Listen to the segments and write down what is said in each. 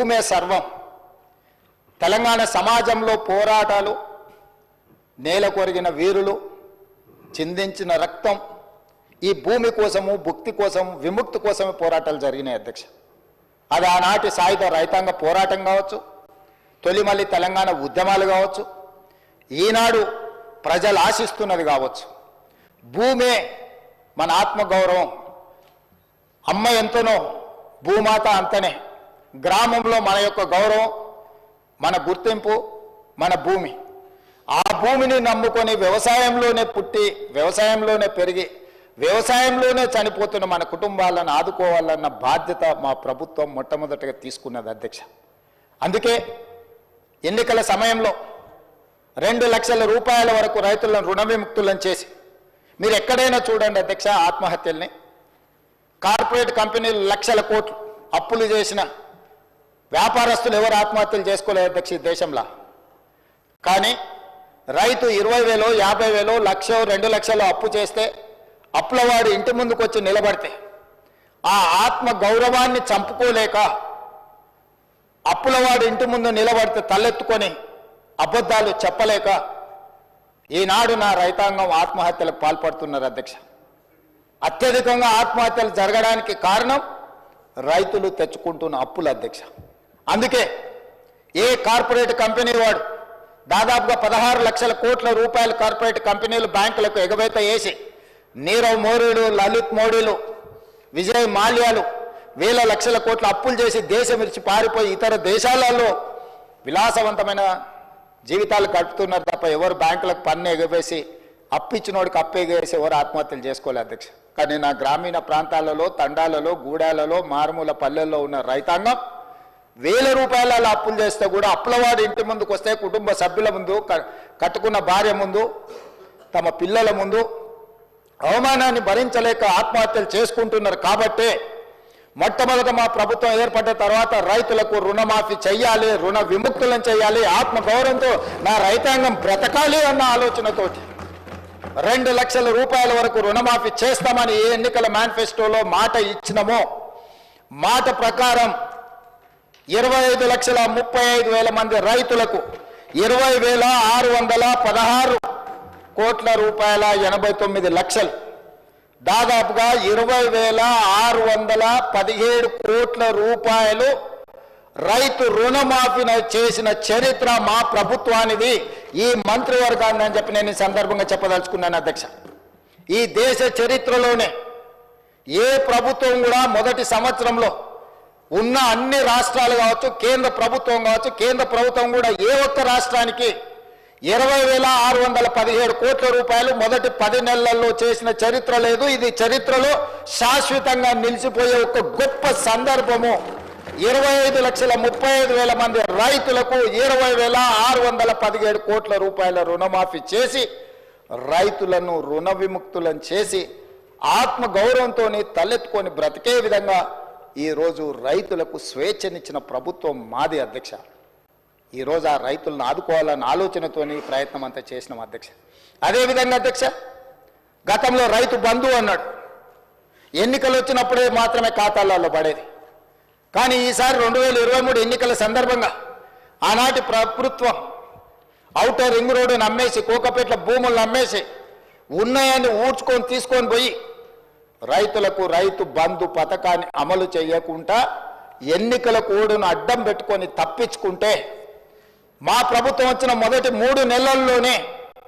భూమే సర్వం. తెలంగాణ సమాజంలో పోరాటాలు నేల కొరిగిన వీరులు చిందించిన రక్తం ఈ భూమి కోసము భుక్తి కోసం విముక్తి కోసమే పోరాటాలు జరిగినాయి అధ్యక్ష. అది ఆనాటి సాయుధ రైతాంగ పోరాటం కావచ్చు తొలిమల్లి తెలంగాణ ఉద్యమాలు కావచ్చు ఈనాడు ప్రజలు ఆశిస్తున్నది కావచ్చు. భూమే మన ఆత్మగౌరవం. అమ్మ ఎంతనో భూమాత అంతనే. గ్రామంలో మన యొక్క గౌరవం మన గుర్తింపు మన భూమి. ఆ భూమిని నమ్ముకొని వ్యవసాయంలోనే పుట్టి వ్యవసాయంలోనే పెరిగి వ్యవసాయంలోనే చనిపోతున్న మన కుటుంబాలను ఆదుకోవాలన్న బాధ్యత మా ప్రభుత్వం మొట్టమొదటిగా తీసుకున్నది అధ్యక్ష. అందుకే ఎన్నికల సమయంలో రెండు లక్షల రూపాయల వరకు రైతులను రుణ విముక్తులను చేసి మీరు ఎక్కడైనా చూడండి అధ్యక్ష ఆత్మహత్యల్ని. కార్పొరేట్ కంపెనీలు లక్షల కోట్లు అప్పులు చేసిన వ్యాపారస్తులు ఎవరు ఆత్మహత్యలు చేసుకోలేదు అధ్యక్ష ఈ దేశంలో. కానీ రైతు ఇరవై వేలు యాభై వేలు లక్ష రెండు లక్షలు అప్పు చేస్తే అప్పులవాడు ఇంటి ముందుకు వచ్చి నిలబడితే ఆ ఆత్మ గౌరవాన్ని చంపుకోలేక అప్పులవాడు ఇంటి ముందు నిలబడితే తలెత్తుకొని అబద్ధాలు చెప్పలేక ఈనాడు నా రైతాంగం ఆత్మహత్యలకు పాల్పడుతున్నారు అధ్యక్ష. అత్యధికంగా ఆత్మహత్యలు జరగడానికి కారణం రైతులు తెచ్చుకుంటున్న అప్పుల అధ్యక్ష. అందుకే ఏ కార్పొరేట్ కంపెనీ వాడు దాదాపుగా పదహారు లక్షల కోట్ల రూపాయల కార్పొరేట్ కంపెనీలు బ్యాంకులకు ఎగవేత వేసి నీరవ్ మోడీలు లలిత్ మోడీలు విజయ్ మాల్యాలు వేల లక్షల కోట్ల అప్పులు చేసి దేశం విడిచి పారిపోయి ఇతర దేశాలలో విలాసవంతమైన జీవితాలు గడుపుతున్నారు తప్ప ఎవరు బ్యాంకులకు పన్ను ఎగవేసి అప్పిచ్చినోడికి అప్పు ఎగవేసి ఎవరు ఆత్మహత్యలు చేసుకోలేదు అధ్యక్ష. కానీ నా గ్రామీణ ప్రాంతాలలో తండాలలో గూడాలలో మారుమూల పల్లెల్లో ఉన్న రైతాంగం వేల రూపాయల అప్పులు చేస్తే కూడా అప్పులవాడు ఇంటి ముందుకు వస్తే కుటుంబ సభ్యుల ముందు కట్టుకున్న భార్య ముందు తమ పిల్లల ముందు అవమానాన్ని భరించలేక ఆత్మహత్యలు చేసుకుంటున్నారు కాబట్టే మొట్టమొదట మా ప్రభుత్వం ఏర్పడ్డ తర్వాత రైతులకు రుణమాఫీ చేయాలి రుణ విముక్తులను చేయాలి ఆత్మగౌరవంతో నా రైతాంగం బ్రతకాలి అన్న ఆలోచనతోటి రెండు లక్షల రూపాయల వరకు రుణమాఫీ చేస్తామని ఏ ఎన్నికల మేనిఫెస్టోలో మాట ఇచ్చినమో మాట ప్రకారం ఇరవై ఐదు లక్షల ముప్పై ఐదు వేల మంది రైతులకు ఇరవై వేల ఆరు వందల పదహారు కోట్ల రూపాయల ఎనభై తొమ్మిది లక్షలు. దాదాపుగా ఇరవై వేల ఆరు వందల పదిహేడు కోట్ల రూపాయలు రైతు రుణమాఫీ చేసిన చరిత్ర మా ప్రభుత్వానిది. ఈ మంత్రివర్గాన్ని అని చెప్పి నేను ఈ సందర్భంగా చెప్పదలుచుకున్నాను అధ్యక్ష. ఈ దేశ చరిత్రలోనే ఏ ప్రభుత్వం కూడా మొదటి సంవత్సరంలో ఉన్న అన్ని రాష్ట్రాలు కావచ్చు కేంద్ర ప్రభుత్వం కావచ్చు కేంద్ర ప్రభుత్వం కూడా ఏ ఒక్క రాష్ట్రానికి ఇరవై వేల ఆరు వందల పదిహేడు కోట్ల రూపాయలు మొదటి పది నెలల్లో చేసిన చరిత్ర లేదు. ఇది చరిత్రలో శాశ్వతంగా నిలిచిపోయే ఒక గొప్ప సందర్భము. ఇరవై ఐదు లక్షల ముప్పై ఐదు వేల మంది రైతులకు ఇరవై వేల ఆరు వందల పదిహేడు కోట్ల రూపాయల రుణమాఫీ చేసి రైతులను రుణ విముక్తులను చేసి ఆత్మ గౌరవంతో తలెత్తుకొని బ్రతికే విధంగా ఈరోజు రైతులకు స్వేచ్ఛనిచ్చిన ప్రభుత్వం మాది అధ్యక్ష. ఈరోజు ఆ రైతులను ఆదుకోవాలన్న ఆలోచనతోని ప్రయత్నం అంతా చేసినాం అధ్యక్ష. అదేవిధంగా అధ్యక్ష గతంలో రైతు బంధు అన్నాడు. ఎన్నికలు వచ్చినప్పుడే మాత్రమే ఖాతాలలో పడేది. కానీ ఈసారి రెండు వేల ఇరవై మూడు ఎన్నికల సందర్భంగా ఆనాటి ప్రభుత్వం ఔటర్ రింగ్ రోడ్డును అమ్మేసి కోకపేట్ల భూములను అమ్మేసి ఉన్నాయని ఊడ్చుకొని తీసుకొని పోయి రైతులకు రైతు బంధు పథకాన్ని అమలు చేయకుండా ఎన్నికల కోడును అడ్డం పెట్టుకొని తప్పించుకుంటే మా ప్రభుత్వం వచ్చిన మొదటి మూడు నెలల్లోనే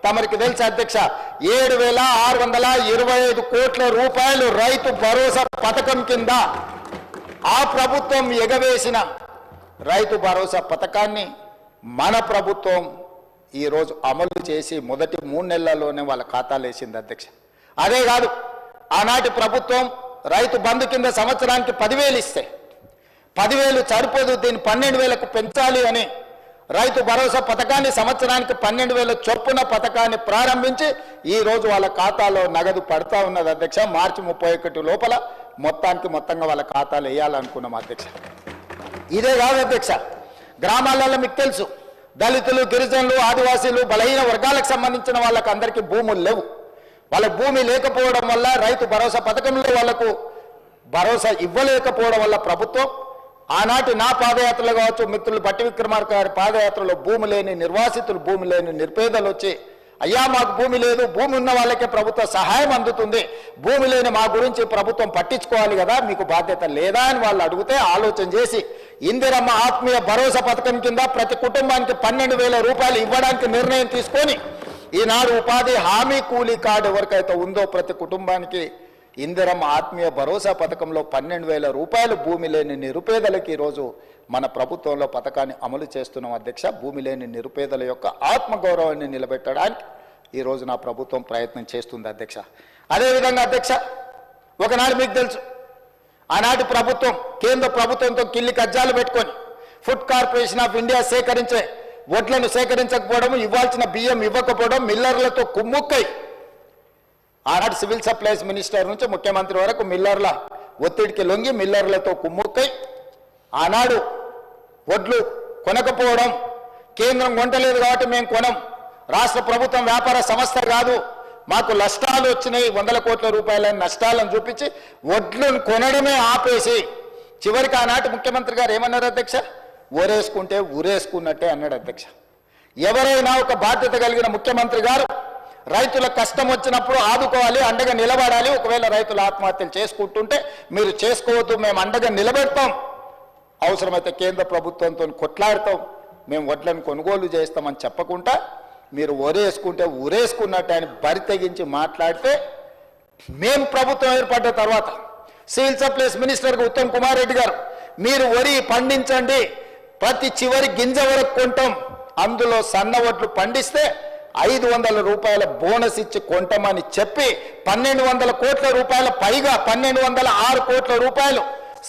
తమరికి తెలుసు అధ్యక్ష ఏడు వేల ఆరు వందల ఇరవై ఐదు కోట్ల రూపాయలు రైతు భరోసా పథకం కింద ఆ ప్రభుత్వం ఎగవేసిన రైతు భరోసా పథకాన్ని మన ప్రభుత్వం ఈరోజు అమలు చేసి మొదటి మూడు నెలల్లోనే వాళ్ళ ఖాతాలు వేసింది అధ్యక్ష. అదే కాదు ఆనాటి ప్రభుత్వం రైతు బంధు కింద సంవత్సరానికి పదివేలు ఇస్తే పదివేలు సరిపోదు దీన్ని పన్నెండు వేలకు పెంచాలి అని రైతు భరోసా పథకాన్ని సంవత్సరానికి పన్నెండు వేల చొప్పున పథకాన్ని ప్రారంభించి ఈరోజు వాళ్ళ ఖాతాలో నగదు పడతా ఉన్నది అధ్యక్ష. మార్చి ముప్పై ఒకటి లోపల మొత్తానికి మొత్తంగా వాళ్ళ ఖాతాలు వేయాలనుకున్నాం అధ్యక్ష. ఇదే కాదు అధ్యక్ష గ్రామాలలో మీకు తెలుసు దళితులు గిరిజనులు ఆదివాసీలు బలహీన వర్గాలకు సంబంధించిన వాళ్ళకి అందరికీ భూములు లేవు. వాళ్ళ భూమి లేకపోవడం వల్ల రైతు భరోసా పథకంలో వాళ్ళకు భరోసా ఇవ్వలేకపోవడం వల్ల ప్రభుత్వం ఆనాటి నా పాదయాత్రలు కావచ్చు మిత్రులు బట్టి విక్రమార్క గారి పాదయాత్రలో భూమి లేని నిర్వాసితులు భూమి లేని నిర్పేదలు వచ్చి అయ్యా మాకు భూమి లేదు భూమి ఉన్న వాళ్ళకే ప్రభుత్వ సహాయం అందుతుంది. భూమి లేని మా గురించి ప్రభుత్వం పట్టించుకోవాలి కదా మీకు బాధ్యత లేదా? అని వాళ్ళు అడిగితే ఆలోచన చేసి ఇందిరమ్మ ఆత్మీయ భరోసా పథకం కింద ప్రతి కుటుంబానికి పన్నెండు వేల రూపాయలు ఇవ్వడానికి నిర్ణయం తీసుకొని ఈనాడు ఉపాధి హామీ కూలీ కార్డు ఎవరికైతే ఉందో ప్రతి కుటుంబానికి ఇందిరం ఆత్మీయ భరోసా పథకంలో పన్నెండు వేల రూపాయలు భూమి లేని నిరుపేదలకు ఈరోజు మన ప్రభుత్వంలో పథకాన్ని అమలు చేస్తున్నాం అధ్యక్ష. భూమి లేని నిరుపేదల యొక్క ఆత్మగౌరవాన్ని నిలబెట్టడానికి ఈరోజు నా ప్రభుత్వం ప్రయత్నం చేస్తుంది అధ్యక్ష. అదేవిధంగా అధ్యక్ష ఒకనాడు మీకు తెలుసు ఆనాటి ప్రభుత్వం కేంద్ర ప్రభుత్వంతో కిల్లి కజ్జాలు పెట్టుకొని ఫుడ్ కార్పొరేషన్ ఆఫ్ ఇండియా సేకరించే వడ్లను సేకరించకపోవడం ఇవ్వాల్సిన బియ్యం ఇవ్వకపోవడం మిల్లర్లతో కుమ్ముక్కై. ఆనాడు సివిల్ సప్లైస్ మినిస్టర్ నుంచి ముఖ్యమంత్రి వరకు మిల్లర్ల ఒత్తిడికి లొంగి మిల్లర్లతో కుమ్ముక్కై. ఆనాడు వడ్లు కొనకపోవడం కేంద్రం కొంటలేదు కాబట్టి మేము కొనం. రాష్ట్ర ప్రభుత్వం వ్యాపార సంస్థ కాదు. మాకు నష్టాలు వచ్చినాయి వందల కోట్ల రూపాయల నష్టాలను చూపించి వడ్లను కొనడమే ఆపేసి. చివరికి ఆనాటి ముఖ్యమంత్రి గారు ఏమన్నారు అధ్యక్ష? ఊరేసుకుంటే ఊరేసుకున్నట్టే అన్నాడు అధ్యక్ష. ఎవరైనా ఒక బాధ్యత కలిగిన ముఖ్యమంత్రి గారు రైతుల కష్టం వచ్చినప్పుడు ఆదుకోవాలి అండగా నిలబడాలి ఒకవేళ రైతులు ఆత్మహత్యలు చేసుకుంటుంటే మీరు చేసుకోవద్దు మేము అండగా నిలబెడతాం. అవసరమైతే కేంద్ర ప్రభుత్వంతో కొట్లాడతాం మేము వడ్లను కొనుగోలు చేస్తామని చెప్పకుండా మీరు ఒరేసుకుంటే ఊరేసుకున్నట్టు అని బరి తెగించి మాట్లాడితే మేము ప్రభుత్వం ఏర్పడ్డ తర్వాత సివిల్ సప్లైస్ మినిస్టర్గా ఉత్తమ్ కుమార్ రెడ్డి గారు మీరు వరి పండించండి ప్రతి చివరి గింజ వరకు కొంటాం. అందులో సన్న వడ్లు పండిస్తే ఐదు వందల రూపాయల బోనస్ ఇచ్చి కొంటామని చెప్పి పన్నెండు వందల కోట్ల రూపాయల పైగా పన్నెండు వందల ఆరు కోట్ల రూపాయలు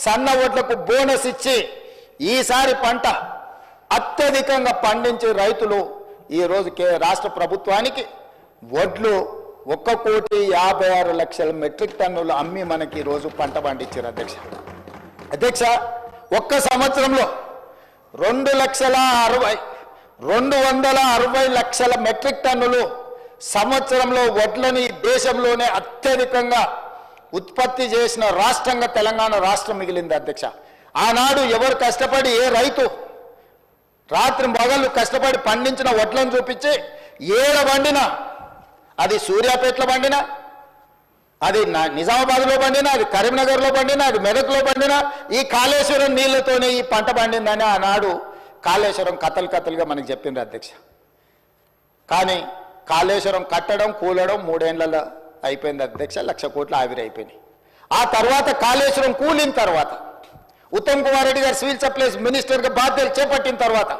సన్న వడ్లకు బోనస్ ఇచ్చి ఈసారి పంట అత్యధికంగా పండించే రైతులు ఈరోజు కే రాష్ట్ర ప్రభుత్వానికి వడ్లు ఒక్క కోటి యాభై ఆరు లక్షల మెట్రిక్ టన్నులు అమ్మి మనకి ఈరోజు పంట పండించారు అధ్యక్ష. అధ్యక్ష ఒక్క సంవత్సరంలో రెండు లక్షల అరవై రెండు వందల అరవై లక్షల మెట్రిక్ టన్నులు సంవత్సరంలో వడ్లని ఈ దేశంలోనే అత్యధికంగా ఉత్పత్తి చేసిన రాష్ట్రంగా తెలంగాణ రాష్ట్రం మిగిలింది అధ్యక్ష. ఆనాడు ఎవరు కష్టపడి ఏ రైతు రాత్రి మొగళ్ళు కష్టపడి పండించిన వడ్లను చూపించి ఏడ పండినా అది సూర్యాపేటలో పండినా అది నా- నిజామాబాద్లో పండినా అది కరీంనగర్లో పండినా అది మెదక్లో పండినా ఈ కాళేశ్వరం నీళ్ళతోనే ఈ పంట పండిందని ఆనాడు కాళేశ్వరం కథలు కథలుగా మనకి చెప్పింది అధ్యక్ష. కానీ కాళేశ్వరం కట్టడం కూలడం మూడేళ్ళలో అయిపోయింది అధ్యక్ష లక్ష కోట్లు ఆవిరి అయిపోయినాయి. ఆ తర్వాత కాళేశ్వరం కూలిన తర్వాత ఉత్తమ్ కుమార్ రెడ్డి గారు సివిల్ సప్లైస్ మినిస్టర్గా బాధ్యతలు చేపట్టిన తర్వాత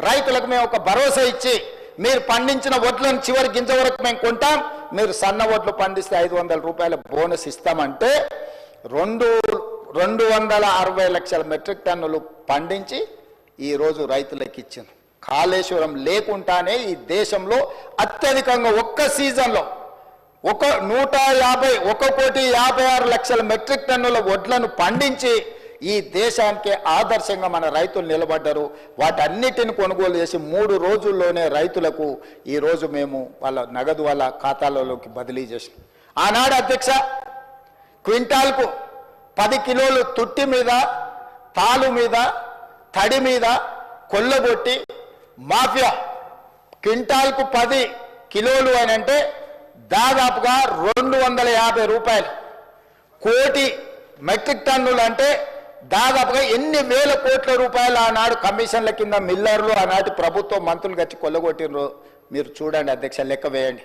రైతులకు మేము ఒక భరోసా ఇచ్చి మీరు పండించిన వడ్లను చివరి గింజ వరకు మేము కొంటాం మీరు సన్న వడ్లు పండిస్తే ఐదు వందల రూపాయల బోనస్ ఇస్తామంటే రెండు రెండు వందల అరవై లక్షల మెట్రిక్ టన్నులు పండించి ఈరోజు రైతులకు ఇచ్చింది కాళేశ్వరం లేకుండానే ఈ దేశంలో అత్యధికంగా ఒక్క సీజన్లో ఒక నూట యాభై ఒక కోటి యాభై ఆరు లక్షల మెట్రిక్ టన్నుల వడ్లను పండించి ఈ దేశానికి ఆదర్శంగా మన రైతులు నిలబడ్డారు. వాటన్నిటిని కొనుగోలు చేసి మూడు రోజుల్లోనే రైతులకు ఈ రోజు మేము వాళ్ళ నగదు వాళ్ళ ఖాతాలలోకి బదిలీ చేసాం ఆనాడు అధ్యక్ష క్వింటాల్కు పది కిలోలు తుట్టి మీద తాలు మీద తడి మీద కొల్లగొట్టి మాఫియా క్వింటాల్కు పది కిలోలు అని అంటే దాదాపుగా రెండు వందల యాభై రూపాయలు. కోటి మెట్రిక్ టన్నులు అంటే దాదాపుగా ఎన్ని వేల కోట్ల రూపాయలు ఆనాడు కమిషన్ల కింద మిల్లర్లు ఆనాటి ప్రభుత్వం మంత్రులు గచ్చి కొల్లగొట్టినరు మీరు చూడండి అధ్యక్ష లెక్క వేయండి.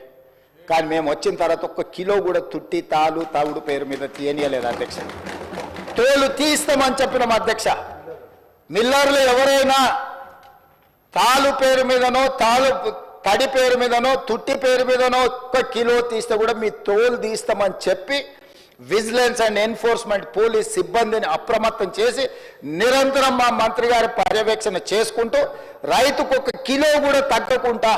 కానీ మేము వచ్చిన తర్వాత ఒక్క కిలో కూడా తుట్టి తాలు తవుడు పేరు మీద తీయనియలేదు అధ్యక్ష. తోలు తీస్తామని చెప్పినాం అధ్యక్ష. మిల్లర్లు ఎవరైనా తాలు పేరు మీదనో తాలు తడి పేరు మీదనో తుట్టి పేరు మీదనో ఒక్క కిలో తీస్తే కూడా మీ తోలు తీస్తామని చెప్పి విజిలెన్స్ అండ్ ఎన్ఫోర్స్మెంట్ పోలీస్ సిబ్బందిని అప్రమత్తం చేసి నిరంతరం మా మంత్రి గారి పర్యవేక్షణ చేసుకుంటూ రైతుకు ఒక కిలో కూడా తగ్గకుండా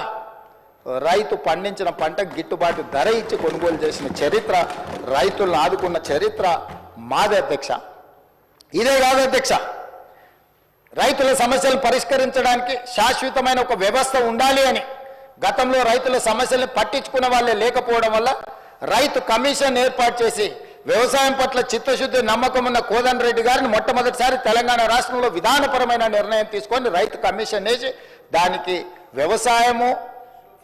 రైతు పండించిన పంట గిట్టుబాటు ధర ఇచ్చి కొనుగోలు చేసిన చరిత్ర రైతులను ఆదుకున్న చరిత్ర మాదే అధ్యక్ష. ఇదే కాదు అధ్యక్ష రైతుల సమస్యలు పరిష్కరించడానికి శాశ్వతమైన ఒక వ్యవస్థ ఉండాలి అని. గతంలో రైతుల సమస్యల్ని పట్టించుకున్న వాళ్ళే లేకపోవడం వల్ల రైతు కమిషన్ ఏర్పాటు చేసి వ్యవసాయం పట్ల చిత్తశుద్ధి నమ్మకం ఉన్న కోదన్ రెడ్డి గారిని మొట్టమొదటిసారి తెలంగాణ రాష్ట్రంలో విధానపరమైన నిర్ణయం తీసుకొని రైతు కమిషన్ వేసి దానికి వ్యవసాయము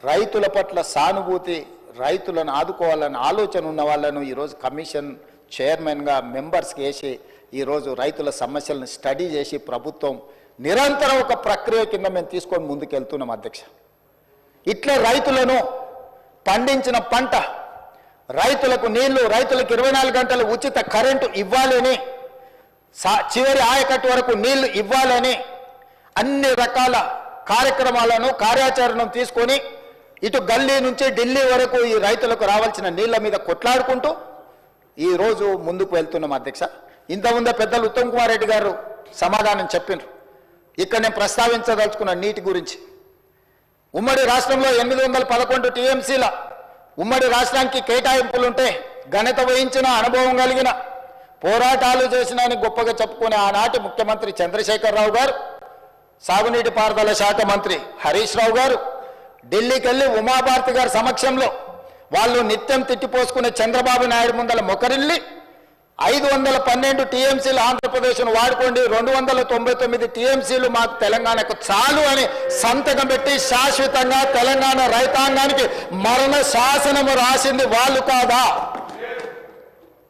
రైతుల పట్ల సానుభూతి రైతులను ఆదుకోవాలన్న ఆలోచన ఉన్న వాళ్ళను ఈరోజు కమిషన్ చైర్మన్గా మెంబర్స్కి వేసి ఈరోజు రైతుల సమస్యలను స్టడీ చేసి ప్రభుత్వం నిరంతరం ఒక ప్రక్రియ కింద మేము తీసుకొని ముందుకెళ్తున్నాం అధ్యక్ష. ఇట్లే రైతులను పండించిన పంట రైతులకు నీళ్ళు రైతులకు ఇరవై నాలుగు గంటలు ఉచిత కరెంటు ఇవ్వాలని సా- చివరి ఆయకట్టు వరకు నీళ్ళు ఇవ్వాలని అన్ని రకాల కార్యక్రమాలను కార్యాచరణను తీసుకొని ఇటు గల్లీ నుంచి ఢిల్లీ వరకు ఈ రైతులకు రావాల్సిన నీళ్ళ మీద కొట్లాడుకుంటూ ఈ రోజు ముందుకు వెళ్తున్నాం అధ్యక్ష. ఇంతకుముందే పెద్దలు ఉత్తమ్ కుమార్ రెడ్డి గారు సమాధానం చెప్పిండ్రు ఇక్కడ నేను ప్రస్తావించదలుచుకున్న నీటి గురించి. ఉమ్మడి రాష్ట్రంలో ఎనిమిది వందల పదకొండు టీఎంసీల ఉమ్మడి రాష్ట్రానికి కేటాయింపులుంటే ఘనత వహించిన అనుభవం కలిగిన పోరాటాలు చేసిన అని గొప్పగా చెప్పుకునే ఆనాటి ముఖ్యమంత్రి చంద్రశేఖరరావు గారు సాగునీటి పారుదల శాఖ మంత్రి హరీష్ రావు గారు ఢిల్లీకి వెళ్ళి ఉమాభారతి గారి సమక్షంలో వాళ్ళు నిత్యం తిట్టిపోసుకునే చంద్రబాబు నాయుడు ముందల మొకరిల్లి ఐదు వందల పన్నెండు టీఎంసీలు ఆంధ్రప్రదేశ్ను వాడుకోండి రెండు వందల తొంభై తొమ్మిది టీఎంసీలు మాకు తెలంగాణకు చాలు అని సంతకం పెట్టి శాశ్వతంగా తెలంగాణ రైతాంగానికి మరణ శాసనము రాసింది వాళ్ళు కాదా?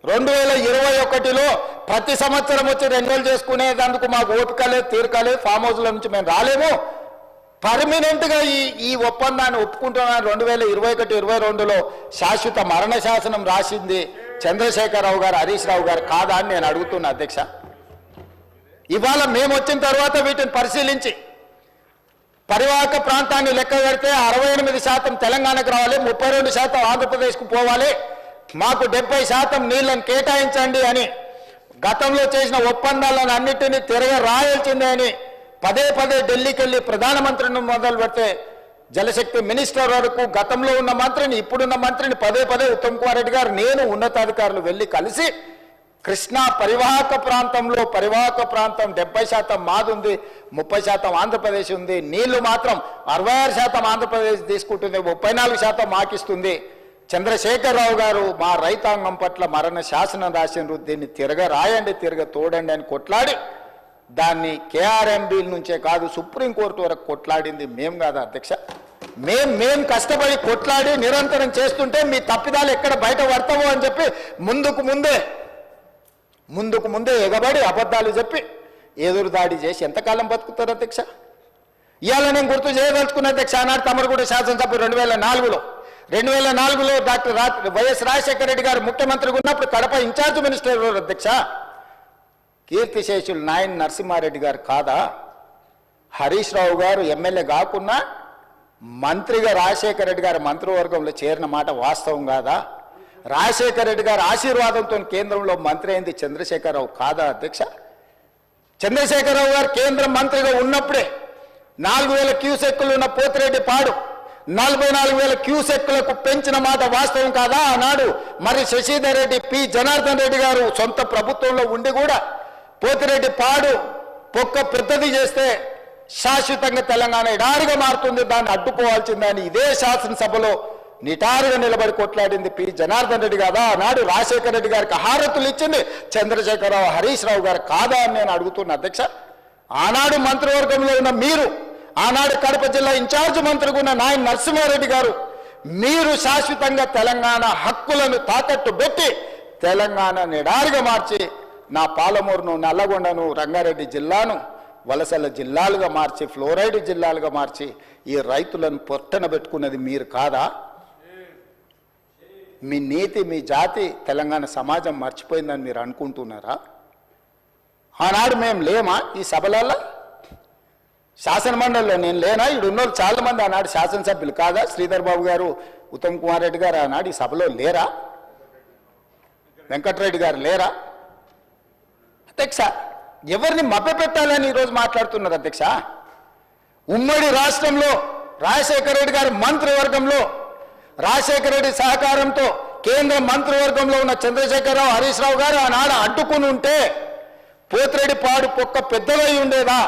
రెండు వేల ఇరవై ఒకటిలో ప్రతి సంవత్సరం వచ్చి రెన్యువల్ చేసుకునేందుకు మాకు ఓపిక లేదు తీరిక లేదు ఫామ్ హౌస్ల నుంచి మేము రాలేము. పర్మినెంట్గా ఈ ఈ ఒప్పందాన్ని ఒప్పుకుంటున్నాను రెండు వేల ఇరవై ఒకటి ఇరవై రెండులో శాశ్వత మరణ శాసనం రాసింది. చంద్రశేఖరరావు గారు హరీష్ రావు గారు కాదా అని నేను అడుగుతున్నా అధ్యక్ష. ఇవాళ మేము వచ్చిన తర్వాత వీటిని పరిశీలించి పరివాహక ప్రాంతాన్ని లెక్క పెడితే అరవై ఎనిమిది శాతం తెలంగాణకు రావాలి ముప్పై రెండు శాతం ఆంధ్రప్రదేశ్కు పోవాలి మాకు డెబ్బై శాతం నీళ్ళను కేటాయించండి అని గతంలో చేసిన ఒప్పందాలను అన్నిటినీ తిరగ రాయాల్సిందే అని పదే పదే ఢిల్లీకి వెళ్ళి ప్రధానమంత్రిని మొదలు పెడితే జలశక్తి మినిస్టర్ వరకు గతంలో ఉన్న మంత్రిని ఇప్పుడున్న మంత్రిని పదే పదే ఉత్తమ్ కుమార్ రెడ్డి గారు నేను ఉన్నతాధికారులు వెళ్ళి కలిసి కృష్ణా పరివాహక ప్రాంతంలో పరివాహక ప్రాంతం డెబ్బై శాతం మాది ఉంది ముప్పై శాతం ఆంధ్రప్రదేశ్ ఉంది నీళ్ళు మాత్రం అరవై ఆరు శాతం ఆంధ్రప్రదేశ్ తీసుకుంటుంది ముప్పై నాలుగు శాతం మాకిస్తుంది. చంద్రశేఖరరావు గారు మా రైతాంగం పట్ల మరణ శాసనం రాసినారు దీన్ని తిరగ రాయండి తిరగ తోడండి అని కొట్లాడి దాన్ని కేఆర్ఎంబీల నుంచే కాదు సుప్రీంకోర్టు వరకు కొట్లాడింది మేం కాదు అధ్యక్ష. మేం మేం కష్టపడి కొట్లాడి నిరంతరం చేస్తుంటే మీ తప్పిదాలు ఎక్కడ బయట పడతావో అని చెప్పి ముందుకు ముందే ముందుకు ముందే ఎగబడి అబద్ధాలు చెప్పి ఎదురు దాడి చేసి ఎంతకాలం బతుకుతారు అధ్యక్ష? ఇవాళ నేను గుర్తు చేయదలుచుకున్న అధ్యక్ష ఆనాడు తమరు కూడా శాసనసభ రెండు వేల నాలుగులో రెండు వేల నాలుగులో డాక్టర్ రా వైఎస్ రాజశేఖర రెడ్డి గారు ముఖ్యమంత్రిగా ఉన్నప్పుడు కడప ఇన్ఛార్జ్ మినిస్టర్ అధ్యక్ష? కీర్తిశేషులు నాయన్ నరసింహారెడ్డి గారు కాదా? హరీష్ రావు గారు ఎమ్మెల్యే కాకున్నా మంత్రిగా రాజశేఖర రెడ్డి గారి మంత్రివర్గంలో చేరిన మాట వాస్తవం కాదా? రాజశేఖర రెడ్డి గారి ఆశీర్వాదంతో కేంద్రంలో మంత్రి అయింది చంద్రశేఖరరావు కాదా అధ్యక్ష? చంద్రశేఖరరావు గారు కేంద్ర మంత్రిగా ఉన్నప్పుడే నాలుగు వేల క్యూసెక్కులు ఉన్న పోతిరెడ్డి పాడు. నలభై నాలుగు వేల క్యూసెక్కులకు పెంచిన మాట వాస్తవం కాదా ఆనాడు మరి శశిధర్ రెడ్డి పి. జనార్దన్ రెడ్డి గారు సొంత ప్రభుత్వంలో ఉండి కూడా పోతిరెడ్డి పాడు పొక్క పెద్దది చేస్తే శాశ్వతంగా తెలంగాణ ఎడారిగా మారుతుంది దాన్ని అడ్డుకోవాల్సిందని ఇదే శాసనసభలో నిటారుగా నిలబడి కొట్లాడింది పి. జనార్దన్ రెడ్డి కాదా ఆనాడు రాజశేఖర రెడ్డి గారికి హారతులు ఇచ్చింది చంద్రశేఖరరావు హరీష్ రావు గారు కాదా అని నేను అడుగుతున్నా అధ్యక్ష. ఆనాడు మంత్రివర్గంలో ఉన్న మీరు ఆనాడు కడప జిల్లా ఇన్ఛార్జ్ మంత్రిగా ఉన్న నాయన నరసింహారెడ్డి గారు మీరు శాశ్వతంగా తెలంగాణ హక్కులను తాకట్టు పెట్టి తెలంగాణ నిడారిగా మార్చి నా పాలమూరును నల్లగొండను రంగారెడ్డి జిల్లాను వలసల జిల్లాలుగా మార్చి ఫ్లోరైడ్ జిల్లాలుగా మార్చి ఈ రైతులను పొట్టన పెట్టుకున్నది మీరు కాదా? మీ నీతి మీ జాతి తెలంగాణ సమాజం మర్చిపోయిందని మీరు అనుకుంటున్నారా? ఆనాడు మేము లేమా ఈ సభలలో శాసనమండలిలో నేను లేనా? ఇక్కడ ఉన్నోళ్ళు చాలా ఆనాడు శాసనసభ్యులు కాదా? శ్రీధర్ బాబు గారు ఉత్తమ్ కుమార్ రెడ్డి గారు ఆనాడు ఈ సభలో లేరా? వెంకటరెడ్డి గారు లేరా? అధ్యక్ష ఎవరిని మభ్యపెట్టాలని ఈరోజు మాట్లాడుతున్నారు అధ్యక్ష? ఉమ్మడి రాష్ట్రంలో రాజశేఖర రెడ్డి గారి మంత్రివర్గంలో రాజశేఖర రెడ్డి సహకారంతో కేంద్ర మంత్రివర్గంలో ఉన్న చంద్రశేఖరరావు హరీష్ రావు గారు ఆనాడు అడ్డుకుని ఉంటే పోతిరెడ్డి పాడు పొక్క పెద్దదై ఉండేదా?